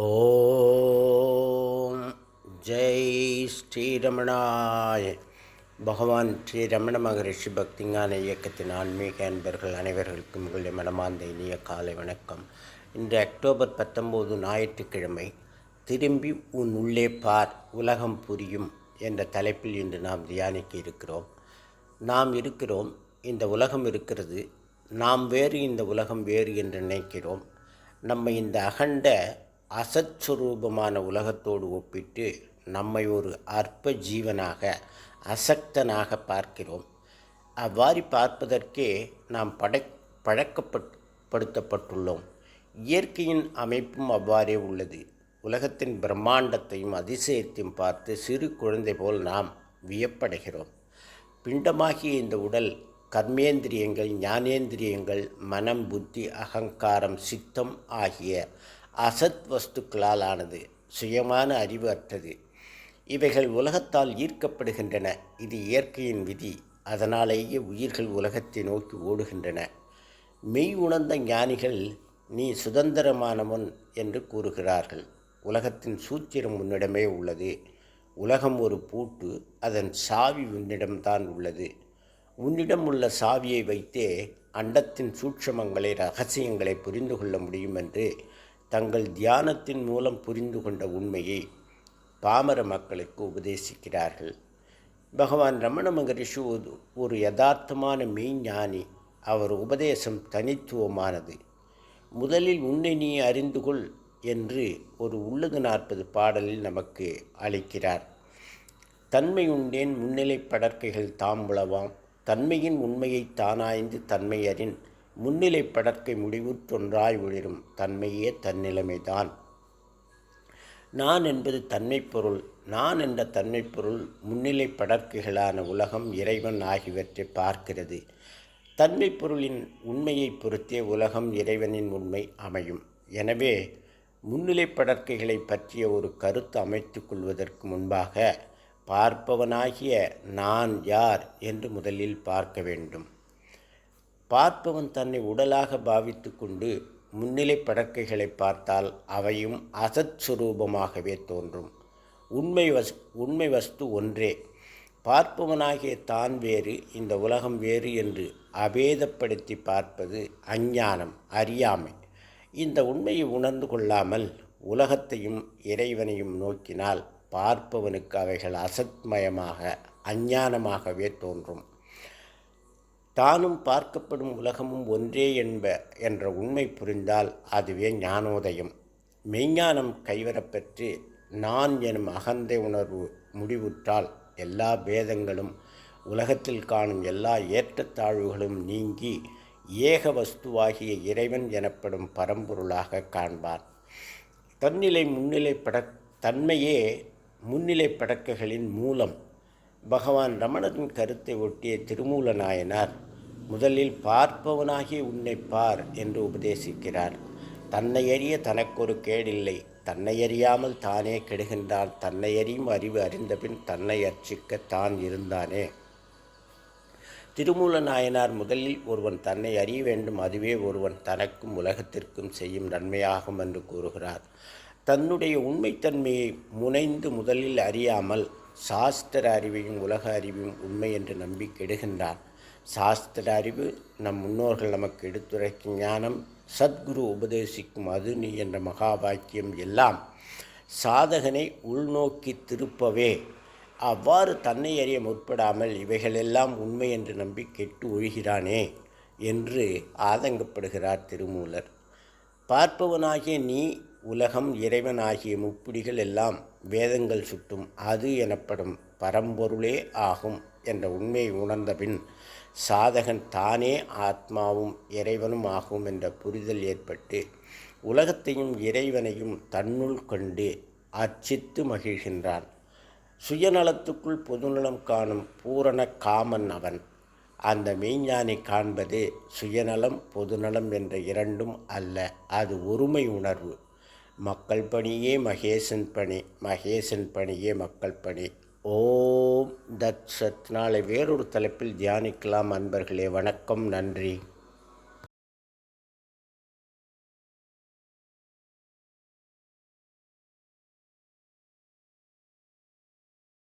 ஓம் ஜெய் ஸ்ரீரமணாய். பகவான் ஸ்ரீ ரமண மகரிஷி பக்திஞான இயக்கத்தின் ஆன்மீக அன்பர்கள் அனைவர்களுக்கும் உங்களுடைய மனமார்ந்த இனிய காலை வணக்கம். இன்று அக்டோபர் பத்தொம்போது ஞாயிற்றுக்கிழமை திரும்பி உன் உள்ளே பார் உலகம் புரியும் என்ற தலைப்பில் இன்று நாம் தியானிக்க இருக்கிறோம். நாம் இருக்கிறோம் இந்த உலகம் இருக்கிறது நாம் வேறு இந்த உலகம் வேறு என்று நினைக்கிறோம். நம்ம இந்த அகண்ட அசத்ஸ்வரூபமான உலகத்தோடு ஒப்பிட்டு நம்மை ஒரு அற்ப ஜீவனாக அசக்தனாக பார்க்கிறோம். அவ்வாறு பார்ப்பதற்கே நாம் படை பழக்கப்படுத்தப்பட்டுள்ளோம் இயற்கையின் அமைப்பும் அவ்வாறே உள்ளது. உலகத்தின் பிரம்மாண்டத்தையும் அதிசயத்தையும் பார்த்து சிறு குழந்தை போல் நாம் வியப்படைகிறோம். பிண்டமாகிய இந்த உடல் கர்மேந்திரியங்கள் ஞானேந்திரியங்கள் மனம் புத்தி அகங்காரம் சித்தம் ஆகிய அசத் வஸ்துக்களால் ஆனது சுயமான அறிவு அற்றது. இவைகள் உலகத்தால் ஈர்க்கப்படுகின்றன. இது இயற்கையின் விதி. அதனாலேயே உயிர்கள் உலகத்தை நோக்கி ஓடுகின்றன. மெய் உணர்ந்த ஞானிகள் நீ சுதந்திரமானவன் என்று கூறுகிறார்கள். உலகத்தின் சூத்திரம் உன்னிடமே உள்ளது. உலகம் ஒரு பூட்டு அதன் சாவி உன்னிடம்தான் உள்ளது. உன்னிடம் உள்ள சாவியை வைத்தே அண்டத்தின் சூட்சமங்களை ரகசியங்களை புரிந்து கொள்ள முடியும் என்று தங்கள் தியானத்தின் மூலம் புரிந்து கொண்ட உண்மையை பாமர மக்களுக்கு உபதேசிக்கிறார்கள். பகவான் ரமண மகரிஷி ஒரு யதார்த்தமான மெய்ஞானி அவர் உபதேசம் தனித்துவமானது. முதலில் உன்னை நீ அறிந்து கொள் என்று ஒரு உள்ளது நாற்பது பாடலில் நமக்கு அளிக்கிறார். தன்மை உண்டேன் முன்னிலை படற்கைகள் தாம் உளவாம். தன்மையின் உண்மையை தானாய்ந்து தன்மையறின் முன்னிலை படற்கை முடிவுற்றொன்றாய் ஒளிரும். தன்மையே தன்னிலைமைதான் நான் என்பது தன்மை பொருள். நான் என்ற தன்மை பொருள் முன்னிலை படற்கைகளான உலகம் இறைவன் ஆகியவற்றை பார்க்கிறது. தன்மை பொருளின் உண்மையை பொறுத்தே உலகம் இறைவனின் உண்மை அமையும். எனவே முன்னிலை படற்கைகளை பற்றிய ஒரு கருத்து அமைத்து கொள்வதற்கு முன்பாக பார்ப்பவனாகிய நான் யார் என்று முதலில் பார்க்க வேண்டும். பார்ப்பவன் தன்னை உடலாக பாவித்து கொண்டு முன்னிலை படக்கைகளை பார்த்தால் அவையும் அசத் சுரூபமாகவே தோன்றும். உண்மை வஸ் உண்மை வஸ்து ஒன்றே. பார்ப்பவனாகிய தான் வேறு இந்த உலகம் வேறு என்று அபேதப்படுத்தி பார்ப்பது அஞ்ஞானம் அறியாமை. இந்த உண்மையை உணர்ந்து கொள்ளாமல் உலகத்தையும் இறைவனையும் நோக்கினால் பார்ப்பவனுக்கு அவைகள் அசத்மயமாக அஞ்ஞானமாகவே தோன்றும். தானும் பார்க்கப்படும் உலகமும் ஒன்றே என்ப என்ற உண்மை புரிந்தால் அதுவே ஞானோதயம். மெய்ஞானம் கைவரப்பெற்று நான் எனும் அகந்தை உணர்வு முடிவுற்றால் எல்லா பேதங்களும் உலகத்தில் காணும் எல்லா ஏற்றத்தாழ்வுகளும் நீங்கி ஏக வஸ்துவாகிய இறைவன் எனப்படும் பரம்பொருளாக காண்பார். தன்னிலை முன்னிலை பட தன்மையே முன்னிலை படக்குகளின் மூலம். பகவான் ரமணரின் கருத்தை ஒட்டிய திருமூல நாயனார் முதலில் பார்ப்பவனாகிய உன்னை பார் என்று உபதேசிக்கிறார். தன்னை அறிய தனக்கொரு கேடில்லை. தன்னை அறியாமல் தானே கெடுகின்றான். தன்னை அறியும் அறிவு அறிந்தபின் தன்னை அர்ச்சிக்க தான் இருந்தானே. திருமூல நாயனார் முதலில் ஒருவன் தன்னை அறிய வேண்டும். அதுவே ஒருவன் தனக்கும் உலகத்திற்கும் செய்யும் நன்மையாகும் என்று கூறுகிறார். தன்னுடைய உண்மைத்தன்மையை முனைந்து முதலில் அறியாமல் சாஸ்திர அறிவையும் உலக அறிவையும் உண்மை என்று நம்பி கெடுகின்றான். சாஸ்திர அறிவு நம் முன்னோர்கள் நமக்கு எடுத்துரைக்கும் ஞானம் சத்குரு உபதேசிக்கும் அது நீ என்ற மகாபாக்கியம் எல்லாம் சாதகனை உள்நோக்கி திருப்பவே அவ்வாறு தன்னை அறிய முற்படாமல் இவைகளெல்லாம் உண்மை என்று நம்பி கெட்டு ஒழுகிறானே என்று ஆதங்கப்படுகிறார் திருமூலர். பார்ப்பவனாகிய நீ உலகம் இறைவன் ஆகிய முப்பிடிகள் எல்லாம் வேதங்கள் சுட்டும் அது எனப்படும் பரம்பொருளே ஆகும் என்ற உண்மையை உணர்ந்தபின் சாதகன் தானே ஆத்மாவும் இறைவனும் ஆகும் என்ற புரிதல் ஏற்பட்டு உலகத்தையும் இறைவனையும் தன்னுள் கொண்டு அர்ச்சித்து மகிழ்கின்றான். சுயநலத்துக்குள் பொதுநலம் காணும் பூரண காமன் அவன். அந்த மெய்ஞானி காண்பது சுயநலம் பொதுநலம் என்ற இரண்டும் அல்ல அது ஒருமை உணர்வு. மக்கள் பணியே மகேசன் பணி மகேசன் பணியே மக்கள் பணி. ஓம் தத் சத். நாளை வேறொரு தலைப்பில் தியானிக்கலாம் அன்பர்களே. வணக்கம் நன்றி.